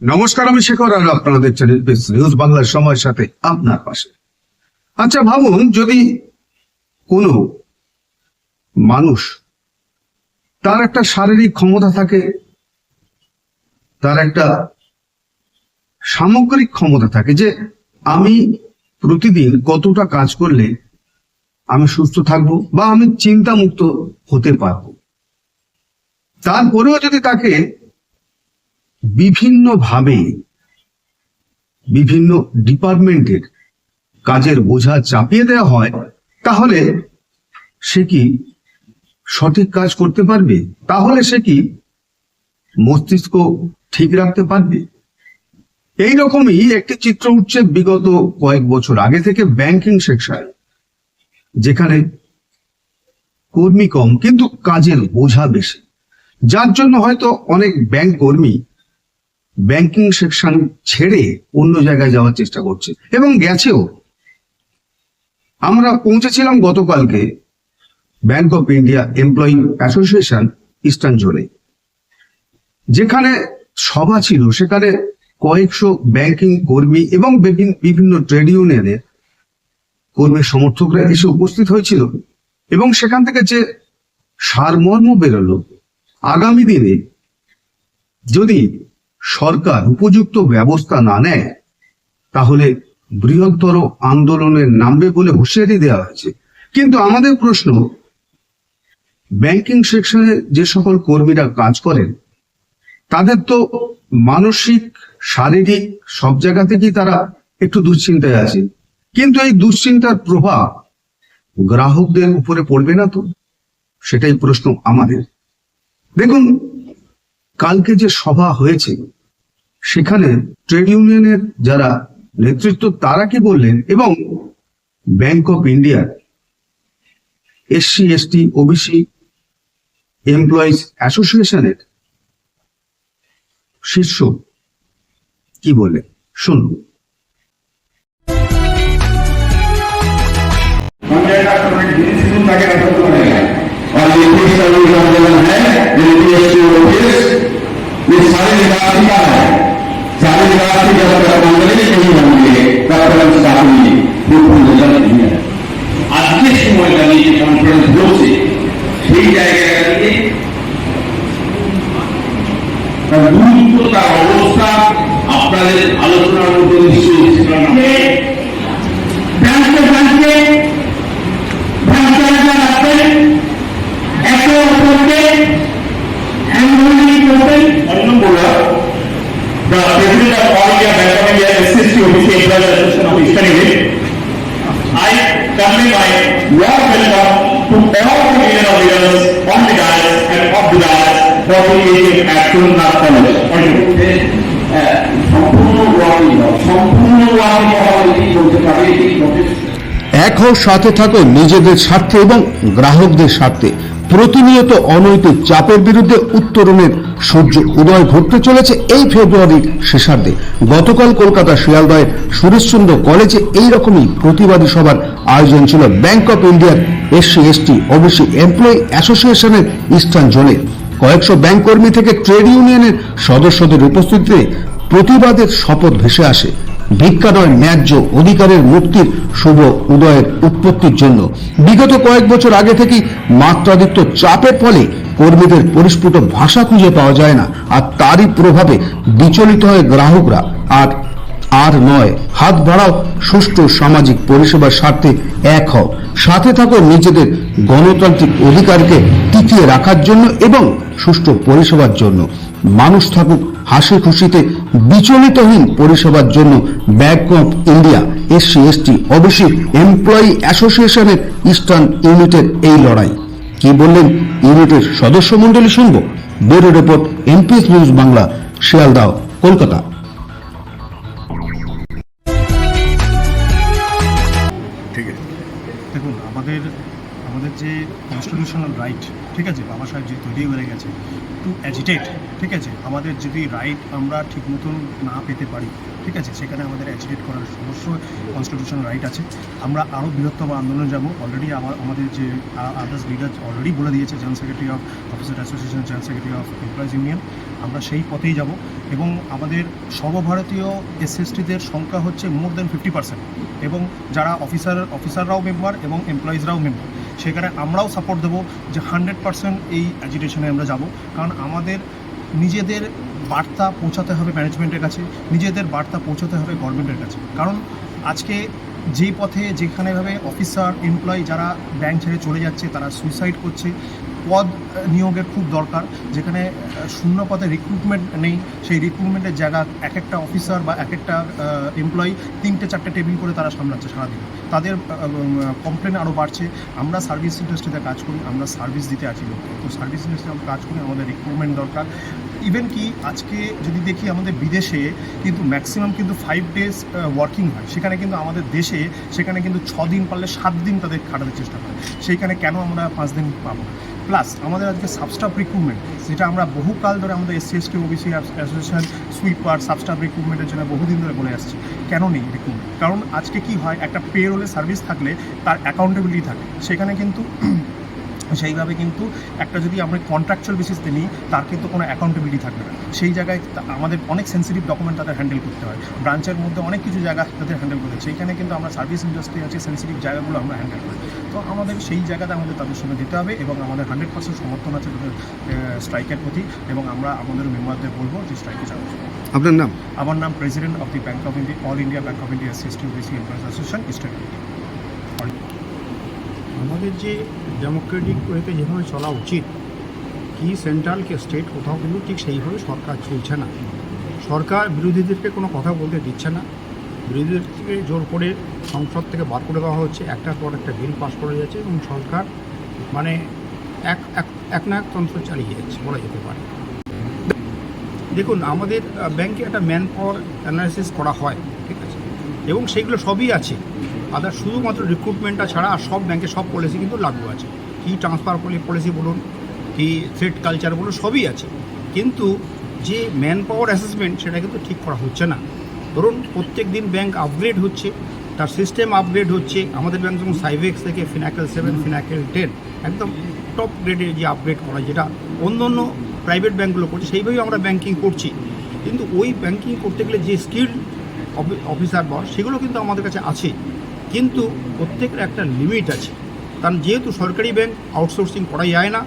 নমস্কার, আমি শেখর আর আপনাদের চ্যানেল নিউজ বাংলার সময়ের সাথে আপনার পাশে। আচ্ছা ভাবুন, যদি কোনো মানুষ তার একটা শারীরিক ক্ষমতা থাকে, তার একটা সামগ্রিক ক্ষমতা থাকে যে আমি প্রতিদিন কতটা কাজ করলে আমি সুস্থ থাকব বা আমি চিন্তামুক্ত হতে পারব, তারপরেও যদি তাকে বিভিন্নভাবে বিভিন্ন ডিপার্টমেন্টের কাজের বোঝা চাপিয়ে দেওয়া হয়, তাহলে সে কি সঠিক কাজ করতে পারবে? তাহলে সে কি মস্তিষ্ক ঠিক রাখতে পারবে? এই রকমই একটি চিত্র উঠছে বিগত কয়েক বছর আগে থেকে ব্যাংকিং সেকশন যেখানে কর্মী কম, কিন্তু কাজের বোঝা বেশি। যার জন্য হয়তো অনেক ব্যাংক কর্মী ব্যাংকিং সেকশন ছেড়ে অন্য জায়গায় যাওয়ার চেষ্টা করছে। এবং গেছেও। আমরা পৌঁছেছিলাম গতকালকে bank of India employee association eastern জোনে যেখানে সভা ছিল, সেখানে কয়েকশো ব্যাংকিং কর্মী এবং বিভিন- বিভিন্ন ট্রেড ইউনিয়নের কর্মী সমর্থকরা এসে উপস্থিত হয়েছিল। এবং সেখান থেকে যে সারমর্ম বেরোলো, আগামী দিনে যদি সরকার উপযুক্ত ব্যবস্থা না নেয়, তাহলে বৃহত্তর আন্দোলনের নামবে বলে হুঁশিয়ারি দেওয়া হয়েছে। কিন্তু আমাদের প্রশ্ন ব্যাংকিং সেকশনে যে সকল কর্মীরা কাজ করেন, তাদের তো মানসিক, শারীরিক সব জায়গা থেকেই তারা একটু দুশ্চিন্তায় আছে কিন্তু এই দুশ্চিন্তার প্রভাব গ্রাহকদের উপরে পড়বে না তো? সেটাই প্রশ্ন আমাদের। দেখুন কালকে যে সভা হয়েছে, সেখানে ট্রেড ইউনিয়নের যারা নেতৃত্ব, তারা কি বললেন? এবং ব্যাংক অফ ইন্ডিয়ার এসসি, এসটি, ওবিসি এমপ্লয়িজ অ্যাসোসিয়েশনের শীর্ষ কি বলে শুনুন। গুরুত্ব তার অবস্থা আপনাদের আলোচনার মধ্যে নিশ্চয়ই ছিল না ব্যাংকে ব্যাংকে ভ্রান্তারা রাখবেন একে অপরকে অ্যাঙ্গুলি করবেন অন্য বলা The President of All India Bank of India SSC Office Employees Association of Eastern India. I convey my warm welcome to all the leader of leaders on the dais and off the dais for the meeting at Kurnath College. এক হও সাথে থাকো নিজেদের স্বার্থে এবং গ্রাহকদের স্বার্থে। প্রতিনিয়ত অনৈতিক চাপের বিরুদ্ধে উত্তরণের সূর্য উদয় ঘটতে চলেছে এই ফেব্রুয়ারির শেষার্ধে। গতকাল কলকাতা শিয়ালদহের সুরেশচন্দ্র কলেজে এই রকমই প্রতিবাদী সভার আয়োজন ছিল ব্যাংক অফ ইন্ডিয়ার এসসি এসটি ওবিসি এমপ্লয়ি অ্যাসোসিয়েশনের ইস্টার্ন জোনে। কয়েকশো ব্যাংক কর্মী থেকে ট্রেড ইউনিয়নের সদস্যদের উপস্থিতিতে প্রতিবাদের শপথ ভেসে আসে। ভিক্ষা নয় ন্যায্য অধিকারের মুক্তির শুভ উদয়ের উৎপত্তির জন্য। বিগত কয়েক বছর আগে থেকেই মাত্রাধিক্য চাপের ফলে কর্মীদের পরিস্ফুট ভাষা খুঁজে পাওয়া যায় না, আর তারই প্রভাবে বিচলিত হয় গ্রাহকরা। আর আর নয়, হাত বাড়াও সুষ্ঠু সামাজিক পরিষেবার স্বার্থে এক হও। সাথে থাকো নিজেদের গণতান্ত্রিক অধিকারকে টিকিয়ে রাখার জন্য এবং সুষ্ঠু পরিষেবার জন্য। মানুষ থাকুক হাসি খুশিতে বিচলিতহীন পরিষেবার জন্য bank of India, SC, ST অবশ্যই এমপ্লয়ি অ্যাসোসিয়েশনের ইস্টার্ন ইউনিটের এই লড়াই। কি বললেন ইউনিটের সদস্য মন্ডলী শুনব? Bureau report MPS news Bangla, Sealdah, Kolkata. তৈরি হয়ে গেছে। টু অ্যাজিটেট ঠিক আছে? আমাদের যদি রাইট আমরা ঠিক মতন না পেতে পারি, ঠিক আছে? সেখানে আমাদের অ্যাজিটেট করার সমস্ত কনস্টিটিউশনাল রাইট আছে। আমরা আরও বৃহত্তম আন্দোলন যাব। অলরেডি আমার, আমাদের যে আদার্স লিডার অলরেডি বলে দিয়েছে general secretary of officer association general secretary of employees union আমরা সেই পথেই যাব এবং আমাদের সর্বভারতীয় এসএসটিদের সংখ্যা হচ্ছে মোর দেন ফিফটি পার্সেন্ট এবং যারা অফিসার অফিসাররাও মেম্বার এবং এমপ্লয়িজরাও মেম্বার সেখানে আমরাও সাপোর্ট দেবো যে হান্ড্রেড পার্সেন্ট এই অ্যাজিটেশনে আমরা যাব। কারণ আমাদের নিজেদের বার্তা পৌঁছাতে হবে ম্যানেজমেন্টের কাছে, নিজেদের বার্তা পৌঁছাতে হবে গভর্নমেন্টের কাছে। কারণ আজকে যেই পথে যেখানেভাবে অফিসার এমপ্লয়ি যারা ব্যাংক ছেড়ে চলে যাচ্ছে, তারা সুইসাইড করছে, পদ নিয়োগের খুব দরকার। যেখানে শূন্য পদে রিক্রুটমেন্ট নেই, সেই রিক্রুটমেন্টের জায়গা এক একটা অফিসার বা এক একটা এমপ্লয়ি তিনটে, চারটে টেবিল করে তারা সামলাচ্ছে সারাদিন। তাদের কমপ্লেন আরও বাড়ছে। আমরা সার্ভিস ইন্ডাস্ট্রিতে কাজ করি, আমরা সার্ভিস দিতে আছি তো সার্ভিস ইন্ডাস্ট্রি আমরা কাজ করি, আমাদের রিক্রুটমেন্ট দরকার। ইভেন কি, আজকে যদি দেখি আমাদের বিদেশে কিন্তু ম্যাক্সিমাম কিন্তু ফাইভ ডেজ ওয়ার্কিং হয়। সেখানে কিন্তু আমাদের দেশে সেখানে কিন্তু ছ দিন পারলে সাত দিন তাদের খাটাতে চেষ্টা করে। সেইখানে কেন আমরা পাঁচ দিন পাবো প্লাস আমাদের আজকে সাবস্টাফ রিক্রুটমেন্ট যেটা আমরা বহুকাল ধরে আমাদের SC ST OBC association sweeper sub staff রিক্রুটমেন্টের জন্য বহুদিন ধরে বলে আসছি। কেন নেই রিক্রুটমেন্ট কারণ আজকে কি হয়, একটা পে রোলে সার্ভিস থাকলে তার অ্যাকাউন্টেবিলিটি থাকে। সেখানে কিন্তু সেইভাবে কিন্তু একটা যদি আমরা কন্ট্রাকচুয়াল বেসিসতে নিই তার কিন্তু কোনো অ্যাকাউন্টেবিলিটি থাকবে না। সেই জায়গায় আমাদের অনেক সেন্সিটিভ ডকুমেন্ট তাদের হ্যান্ডেল করতে হয়। ব্রাঞ্চের মধ্যে অনেক কিছু জায়গা তাদের হ্যান্ডেল করতে হয়। সেইখানে কিন্তু আমরা সার্ভিস ইন্ডাস্ট্রি আছে সেন্সিটিভ জায়গাগুলো আমরা হ্যান্ডেল করি। তো আমাদের সেই জায়গাতে আমাদের তাদের সঙ্গে দিতে হবে এবং আমাদের হান্ড্রেড পার্সেন্ট সমর্থন আছে তাদের স্ট্রাইকের প্রতি এবং আমরা আমাদের মেম্বারদের বলব যে স্ট্রাইকে যাব আপনার নাম? আমার নাম president of the bank of India all India bank of India system BC employees association eastern আমাদের যে ডেমোক্রেটিক ওয়েতে যেভাবে চলা উচিত, কি সেন্ট্রাল কি স্টেট কোথাও কিন্তু ঠিক সেইভাবে সরকার চলছে না। সরকার বিরোধীদেরকে কোনো কথা বলতে দিচ্ছে না। বিরোধীদেরকে জোর করে সংসদ থেকে বার করে দেওয়া হচ্ছে, একটার পর একটা বিল পাস করে যাচ্ছে এবং সরকার মানে এক এক না এক তন্ত্র চালিয়ে যাচ্ছে বলা যেতে পারে। দেখুন, আমাদের ব্যাংকে একটা ম্যান পাওয়ার অ্যানালাইসিস করা হয়, ঠিক আছে? এবং সেইগুলো সবই আছে। আদার শুধুমাত্র রিক্রুটমেন্টটা ছাড়া আর সব ব্যাংকে সব পলিসি কিন্তু লাগু আছে। কি ট্রান্সফার পলিসি বলুন, কি থ্রেড কালচার বলুন, সবই আছে। কিন্তু যে ম্যান পাওয়ার অ্যাসেসমেন্ট সেটা কিন্তু ঠিক করা হচ্ছে না। ধরুন, প্রত্যেক দিন ব্যাংক আপগ্রেড হচ্ছে, তার সিস্টেম আপগ্রেড হচ্ছে। আমাদের ব্যাংক যেমন সাইভেক্স থেকে ফিনাকেল সেভেন ফিনাকেল টেন একদম টপ গ্রেডে যে আপগ্রেড করা, যেটা অন্য অন্য প্রাইভেট ব্যাঙ্কগুলো করছে, সেইভাবেই আমরা ব্যাংকিং করছি। কিন্তু ওই ব্যাংকিং করতে গেলে যে স্কিল অফিসার বা, সেগুলো কিন্তু আমাদের কাছে আছে। কিন্তু প্রত্যেকের একটা লিমিট আছে। কারণ যেহেতু সরকারি ব্যাংক আউটসোর্সিং করা যায় না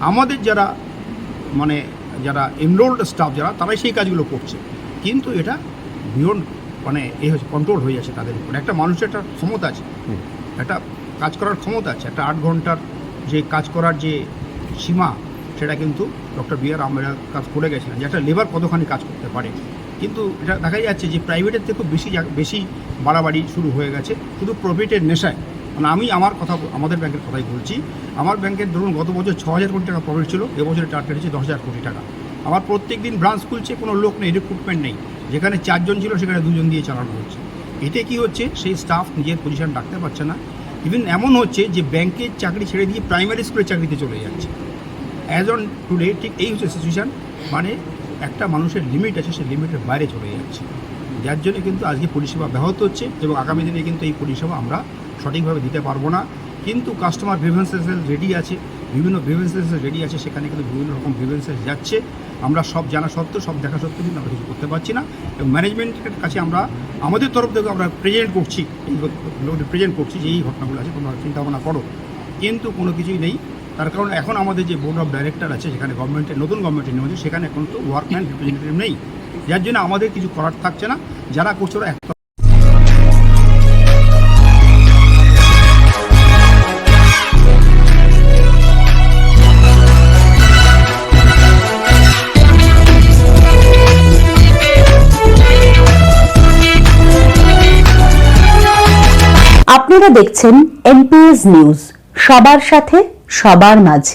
আমাদের যারা মানে যারা এনরোল্ড স্টাফ যারা তারাই সেই কাজগুলো করছে। কিন্তু এটা বিয়ন্ড মানে এ হচ্ছে কন্ট্রোল হয়ে যাচ্ছে তাদের উপর। একটা মানুষের একটা ক্ষমতা আছে। একটা কাজ করার ক্ষমতা আছে। একটা আট ঘণ্টার যে কাজ করার যে সীমা সেটা কিন্তু ডক্টর বি আর আম্বেদকর কাজ করে গেছিলেন যে একটা লেবার কতখানি কাজ করতে পারে। কিন্তু এটা দেখা যাচ্ছে যে প্রাইভেটের থেকে বেশি বেশি বাড়াবাড়ি শুরু হয়ে গেছে। শুধু প্রফিটের নেশায়। মানে আমি আমার কথা, আমাদের ব্যাংকের কথাই বলছি। আমার ব্যাংকের ধরুন গত বছর ছ হাজার কোটি টাকা প্রফিট ছিল এবছরের টার্গেট হচ্ছে দশ হাজার কোটি টাকা। আমার প্রত্যেক দিন ব্রাঞ্চ খুলছে, কোনো লোক নেই রিক্রুটমেন্ট নেই। যেখানে চারজন ছিল, সেখানে দুজন দিয়ে চালানো হচ্ছে। এতে কি হচ্ছে? সেই স্টাফ নিজের পজিশন রাখতে পারছে না। ইভেন এমন হচ্ছে যে ব্যাংকের চাকরি ছেড়ে দিয়ে প্রাইমারি স্কুলের চাকরিতে চলে যাচ্ছে। অ্যাজ অন টুডে ঠিক এই হচ্ছে সিচুয়েশান মানে একটা মানুষের লিমিট আছে, সেই লিমিটের বাইরে চলে যাচ্ছে। যার জন্য কিন্তু আজকে পরিষেবা ব্যাহত হচ্ছে এবং আগামী দিনে কিন্তু এই পরিষেবা আমরা সঠিকভাবে দিতে পারব না। কিন্তু কাস্টমার গ্রিভেন্সেস রেডি আছে, বিভিন্ন গ্রিভেন্সেস রেডি আছে, সেখানে কিন্তু বিভিন্ন রকম গ্রিভেন্সেস যাচ্ছে। আমরা সব জানা সত্ত্বেও, সব দেখা সত্ত্বেও কিন্তু আমরা কিছু করতে পারছি না। এবং ম্যানেজমেন্টের কাছে আমরা, আমাদের তরফ থেকে আমরা প্রেজেন্ট করছি, এই প্রেজেন্ট করছি যে এই ঘটনাগুলো আছে, তোমরা চিন্তা ভাবনা করো। কিন্তু কোনো কিছুই নেই। তার কারণ এখন আমাদের যে বোর্ড অফ ডাইরেক্টর আছে সেখানে গভর্নমেন্টের নতুন গভর্নমেন্টের নিয়ম সেখানে এখন তো ওয়ার্কম্যান রিপ্রেজেন্টেটিভ নেই। যার জন্য আমাদের কিছু করার থাকছে না। যারা করছে ওরা একটা আপনারা দেখছেন এনপিএস নিউজ। সবার সাথে, সবার মাঝে।